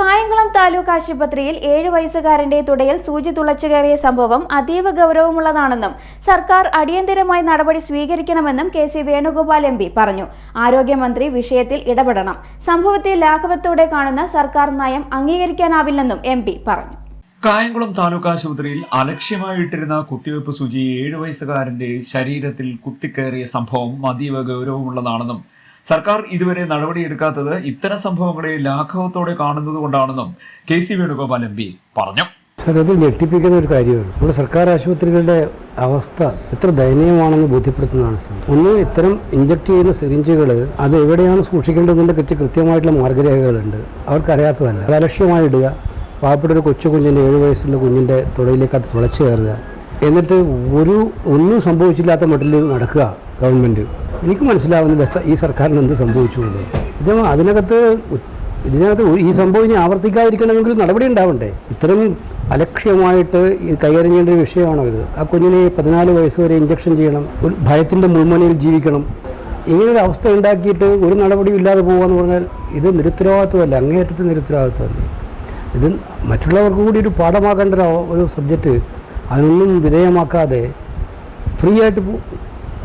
കായംകുളം താലൂക്ക് ആശുപത്രിയിൽ ഏഴ് വയസ്സുകാരന്റെ തുടയിൽ സൂചി തുളച്ചു കയറിയ സംഭവം അതീവ ഗൗരവമുള്ളതാണെന്നും സർക്കാർ അടിയന്തരമായി നടപടി സ്വീകരിക്കണമെന്നും K C Venugopal M P പറഞ്ഞു. ആരോഗ്യമന്ത്രി വിഷയത്തിൽ ഇടപെടണം. സംഭവത്തെ ലാഘവത്തോടെ കാണുന്ന സർക്കാർ നയം അംഗീകരിക്കാനാവില്ലെന്നും എം പി പറഞ്ഞു. കായംകുളം താലൂക്ക് ആശുപത്രിയിൽ അലക്ഷ്യമായിട്ടിരുന്ന കുത്തിവയ്പ് സൂചി ഏഴ് വയസ്സുകാരന്റെ ശരീരത്തിൽ കുത്തിക്കയറിയ സംഭവം അതീവ ഗൗരവമുള്ളതാണെന്നും സർക്കാർ ഇതുവരെ നടപടിയെടുക്കാത്തത് ഇത്തരം സംഭവങ്ങളെ ലാഘവത്തോടെ കാണുന്നത് കൊണ്ടാണെന്നും K C Venugopal M P പറഞ്ഞു. സത്യത്തിൽ ഞെട്ടിപ്പിക്കുന്ന ഒരു കാര്യമാണ്. നമ്മുടെ സർക്കാർ ആശുപത്രികളുടെ അവസ്ഥ എത്ര ദയനീയമാണെന്ന് ബോധ്യപ്പെടുത്തുന്നതാണ് സാർ. ഒന്ന് ഇത്തരം ഇഞ്ചക്ട് ചെയ്യുന്ന സിറിഞ്ചുകൾ അത് എവിടെയാണ് സൂക്ഷിക്കേണ്ടതിന്റെ കൃത്യ കൃത്യമായിട്ടുള്ള മാർഗരേഖകളുണ്ട്. അവർക്കറിയാത്തതല്ല. അത് അലക്ഷ്യമായി ഇടുക. പാവപ്പെട്ട ഒരു കൊച്ചു കുഞ്ഞിന്റെ ഏഴ് വയസ്സുള്ള കുഞ്ഞിന്റെ തുടയിലേക്ക് അത് തുളച്ചു കയറുക. എന്നിട്ട് ഒരു ഒന്നും സംഭവിച്ചില്ലാത്ത മട്ടിൽ നടക്കുക ഗവൺമെന്റ് എനിക്ക് മനസ്സിലാവുന്നില്ല ഈ സർക്കാരിന് എന്ത് സംഭവിച്ചു എന്ന്. ഇത് അതിനകത്ത് ഇതിനകത്ത് ഈ സംഭവം ഇനി ആവർത്തിക്കാതിരിക്കണമെങ്കിൽ നടപടി ഉണ്ടാവണ്ടേ? ഇത്തരം അലക്ഷ്യമായിട്ട് കൈകാര്യം ഒരു വിഷയമാണോ ഇത്? ആ കുഞ്ഞിനെ പതിനാല് വയസ്സ് വരെ ഇഞ്ചക്ഷൻ ചെയ്യണം ഒരു ഭയത്തിന്റെ മുൾമുനയിൽ ജീവിക്കണം. ഇങ്ങനൊരു അവസ്ഥ ഉണ്ടാക്കിയിട്ട് ഒരു നടപടിയും ഇല്ലാതെ പോകുക പറഞ്ഞാൽ ഇത് നിരുത്തരവാദിത്വമല്ല അങ്ങേയറ്റത്തെ നിരുത്തരവാദിത്വമല്ല? ഇത് മറ്റുള്ളവർക്ക് കൂടി ഒരു പാഠമാക്കേണ്ട ഒരു ഒരു സബ്ജക്റ്റ് അതിനൊന്നും വിധേയമാക്കാതെ ഫ്രീ ആയിട്ട്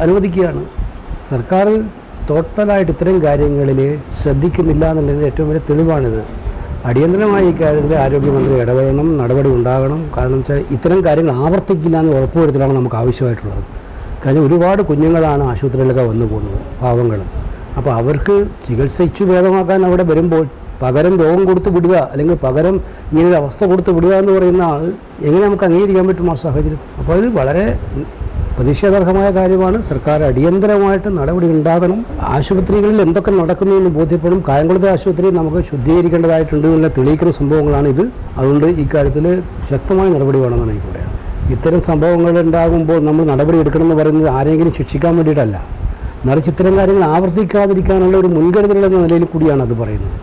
അനുവദിക്കുകയാണ്. സർക്കാർ ടോട്ടലായിട്ട് ഇത്തരം കാര്യങ്ങളിൽ ശ്രദ്ധിക്കുന്നില്ല എന്നുള്ളതിന്റെ ഏറ്റവും വലിയ തെളിവാണിത്. അടിയന്തരമായി ഇക്കാര്യത്തിൽ ആരോഗ്യമന്ത്രി ഇടപെടണം നടപടി ഉണ്ടാകണം. കാരണം വെച്ചാൽ ഇത്തരം കാര്യങ്ങൾ ആവർത്തിക്കില്ല എന്ന് ഉറപ്പുവരുത്തലാണ് നമുക്ക് ആവശ്യമായിട്ടുള്ളത്. കാരണം ഒരുപാട് കുഞ്ഞുങ്ങളാണ് ആശുപത്രിയിലൊക്കെ വന്നു പോകുന്നത് പാവങ്ങൾ. അപ്പോൾ അവർക്ക് ചികിത്സിച്ചു ഭേദമാക്കാൻ അവിടെ വരുമ്പോൾ പകരം രോഗം കൊടുത്ത് വിടുക അല്ലെങ്കിൽ പകരം ഇങ്ങനൊരു അവസ്ഥ കൊടുത്ത് വിടുക എന്ന് പറയുന്ന എങ്ങനെ നമുക്ക് അംഗീകരിക്കാൻ പറ്റും ആ സാഹചര്യത്തിൽ? അപ്പോൾ ഇത് വളരെ പ്രതിഷേധാർഹമായ കാര്യമാണ്. സർക്കാർ അടിയന്തരമായിട്ട് നടപടി ഉണ്ടാകണം. ആശുപത്രികളിൽ എന്തൊക്കെ നടക്കുന്നു എന്ന് ബോധ്യപ്പെടും. കായംകുളത്തെ ആശുപത്രി നമുക്ക് ശുദ്ധീകരിക്കേണ്ടതായിട്ടുണ്ട് എന്നുള്ള തെളിയിക്കുന്ന സംഭവങ്ങളാണ് ഇത്. അതുകൊണ്ട് ഇക്കാര്യത്തിൽ ശക്തമായ നടപടി വേണമെന്നാണ് എനിക്ക് പറയാം ഇത്തരം സംഭവങ്ങൾ ഉണ്ടാകുമ്പോൾ നമ്മൾ നടപടി എടുക്കണമെന്ന് പറയുന്നത് ആരെങ്കിലും ശിക്ഷിക്കാൻ വേണ്ടിയിട്ടല്ല. മറിച്ച് ഇത്തരം കാര്യങ്ങൾ ആവർത്തിക്കാതിരിക്കാനുള്ള ഒരു മുൻകരുതൽ എന്ന നിലയിൽ കൂടിയാണ് അത് പറയുന്നത്.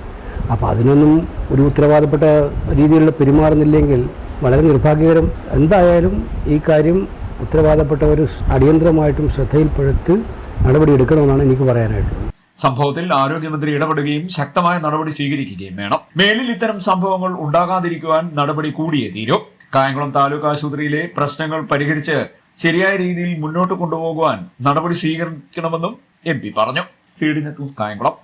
അപ്പോൾ അതിനൊന്നും ഒരു ഉത്തരവാദപ്പെട്ട രീതിയിലുള്ള പെരുമാറുന്നില്ലെങ്കിൽ വളരെ നിർഭാഗ്യകരം. എന്തായാലും ഈ കാര്യം ഉത്തരവാദപ്പെട്ടവർ അടിയന്തരമായിട്ടും ശ്രദ്ധയിൽപ്പെടുത്തി നടപടിയെടുക്കണമെന്നാണ് എനിക്ക് പറയാനായിട്ടുള്ളത്. സംഭവത്തിൽ ആരോഗ്യമന്ത്രി ഇടപെടുകയും ശക്തമായ നടപടി സ്വീകരിക്കുകയും വേണം. മേലിൽ ഇത്തരം സംഭവങ്ങൾ ഉണ്ടാകാതിരിക്കുവാൻ നടപടി കൂടിയേ തീരൂ. കായംകുളം താലൂക്ക് ആശുപത്രിയിലെ പ്രശ്നങ്ങൾ പരിഹരിച്ച് ശരിയായ രീതിയിൽ മുന്നോട്ട് കൊണ്ടുപോകുവാൻ നടപടി സ്വീകരിക്കണമെന്നും എം പി പറഞ്ഞു. കായംകുളം.